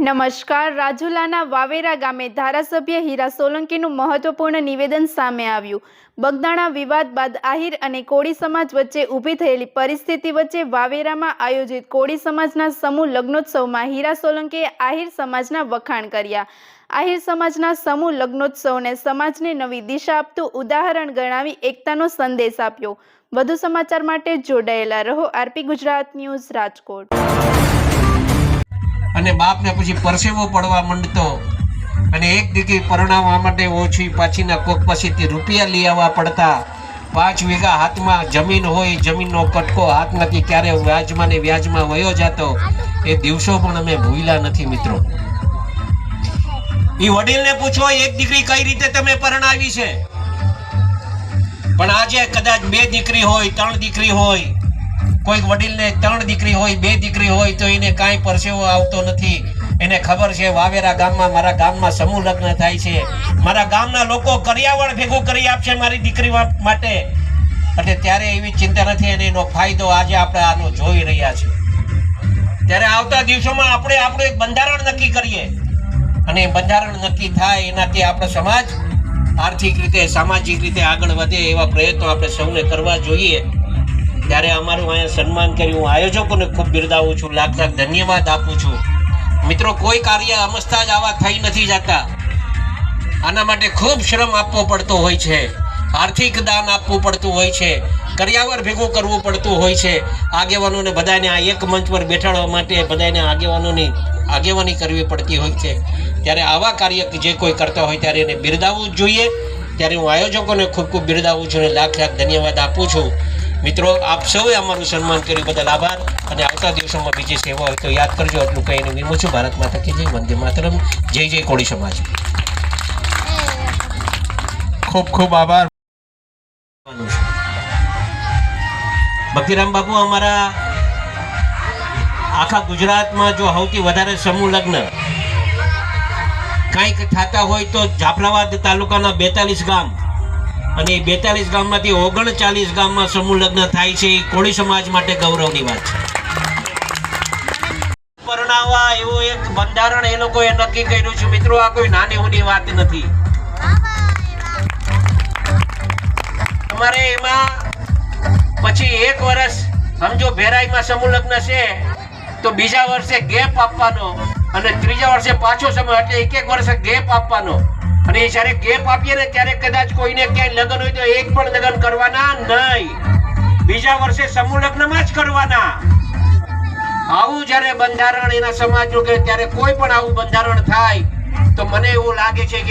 નમસ્કાર. રાજુલાના વાવેરા ગામે ધારાસભ્ય હીરા સોલંકીનું મહત્વપૂર્ણ નિવેદન સામે આવ્યું. બગદાણા વિવાદ બાદ આહિર અને કોળી સમાજ વચ્ચે ઊભી થયેલી પરિસ્થિતિ વચ્ચે વાવેરામાં આયોજિત કોળી સમાજના સમૂહ લગ્નોત્સવમાં હીરા સોલંકીએ આહિર સમાજના વખાણ કર્યા. આહિર સમાજના સમૂહ લગ્નોત્સવને સમાજને નવી દિશા આપતું ઉદાહરણ ગણાવી એકતાનો સંદેશ આપ્યો. વધુ સમાચાર માટે જોડાયેલા રહો આરપી ગુજરાત ન્યૂઝ રાજકોટ. અને બાપને પછી પરસેવો પડવા માંડતો. અને એક દીકરી પરણાવવા માટે ઓછી પાછીના કોક પાસેથી રૂપિયા લઈ આવવા પડતા. પાંચ વીઘા હાથમાં જમીન હોય, જમીનનો કટકો હાથમાંથી ક્યારે વ્યાજમાં ને વ્યાજમાં વયો જતો, એ દિવસો પણ અમે ભૂલ્યા નથી મિત્રો. એ વડીલને પૂછો, એક દીકરી કઈ રીતે તમે પરણાવી છે? પણ આજે કદાચ બે દીકરી હોય, ત્રણ દીકરી હોય કોઈક વડીલને ત્રણ દીકરી હોય, બે દીકરી હોય, તો એને કાંઈ પરસેવો આવતો નથી. એને ખબર છે, વાવેરા ગામમાં, મારા ગામમાં સમૂહ લગ્ન થાય છે. મારા ગામના લોકો કરિયાવળ ભેગું કરી આપશે મારી દીકરી માટે. એટલે ત્યારે એવી ચિંતા નથી અને એનો ફાયદો આજે આપણે આનો જોઈ રહ્યા છે ત્યારે આવતા દિવસોમાં આપણે આપણું એક બંધારણ નક્કી કરીએ. અને બંધારણ નક્કી થાય એનાથી આપણો સમાજ આર્થિક રીતે, સામાજિક રીતે આગળ વધે એવા પ્રયત્નો આપણે સૌને કરવા જોઈએ. ત્યારે અમારું અહીંયા સન્માન કર્યું. હું આયોજકોને ખૂબ બિરદાવું છું. લાખ લાખ ધન્યવાદ આપું છું. મિત્રો, કોઈ કાર્ય અમસ્તા જ આવા થઈ નથી જતા. આના માટે ખૂબ શ્રમ આપવો પડતો હોય છે. આર્થિક દાન આપવું પડતું હોય છે. કર્યાવર ભેગું કરવું પડતું હોય છે. આગેવાનોને બધાને આ એક મંચ પર બેઠાડવા માટે બધાને આગેવાનોની, આગેવાની કરવી પડતી હોય છે. ત્યારે આવા કાર્ય જે કોઈ કરતા હોય ત્યારે એને બિરદાવવું જ જોઈએ. ત્યારે હું આયોજકોને ખૂબ ખૂબ બિરદાવું છું અને લાખ લાખ ધન્યવાદ આપું છું. મિત્રો, આપ સૌએ અમારું સન્માન કર્યું, બદલ આભાર. અને આવતા દિવસોમાં બીજી સેવા હોય તો યાદ કરજો, એટલું કહીને વિમું છું. ભારત માતા કે જય, વંદે માતરમ. જય જય કોળી સમાજ. ખૂબ ખૂબ આભાર. ભક્તિરામ બાપુ, અમારા આખા ગુજરાતમાં જો સૌથી વધારે સમૂહ લગ્ન કંઈક થતા હોય તો જાફરાબાદ તાલુકાના બેતાલીસ ગામ અને બેતાલીસ ગામમાંથી ઓગણચાલીસ ગામમાં સમૂહ લગ્ન થાય છે, એ કોળી સમાજ માટે ગૌરવની વાત છે. પરણાવવા એવું એક બંધારણ એ લોકોએ નક્કી કર્યું છે, મિત્રો, આ કોઈ નાની ઊની વાત નથી. તમારે એમાં પછી એક વર્ષ સમજો ભેરાઈમાં સમૂહ લગ્ન છે, તો બીજા વર્ષે ગેપ આપવાનો અને ત્રીજા વર્ષે પાછો સમય એટલે એક એક વર્ષે ગેપ આપવાનો. અને જ્યારે ગેપ આપીએ ને ત્યારે કદાચ કોઈને ક્યાંય લગ્ન હોય તો એક પણ લગ્ન કરવાના નહીં બીજા વર્ષે સમૂહ લગ્નમાં જ કરવાના આવું જ્યારે બંધારણ એના સમાજનું કે ત્યારે કોઈ પણ આવું બંધારણ થાય, તો મને એવું લાગે છે કે.